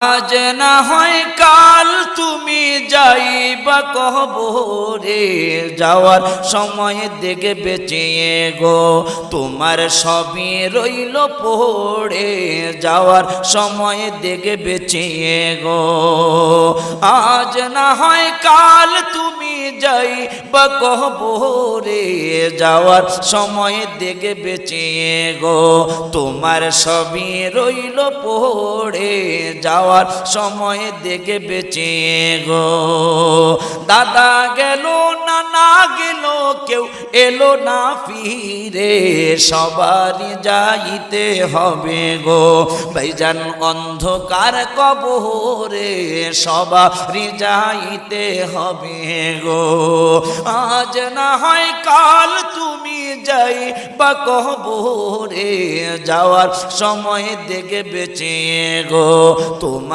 আজ না হয় কাল তুমি যাইবা কবরে যাওয়ার সময় দেখে বেঁচিয়ে গো, তোমার সবই রইল পড়ে। যাওয়ার সময় দেখে বেঁচিয়ে গো, আজ না হয় কাল তুমি যাই বা কবরে। যাওয়ার সময় দেখে বেঁচিয়ে গো, তোমার সবই রইল পড়ে। যাওয়ার সময় দেখে বেঁচিয়ে গো দাদা গেল না গেল, কেউ এলো না ফিরে। সবারই যাইতে হবে গো। ভাইজান অন্ধকার কবরে সবারই যাইতে হবে গো। আজ না হয় কাল তুমি যাই বা কবরে যাওয়ার সময় দেখে বেঁচে গো। তোমার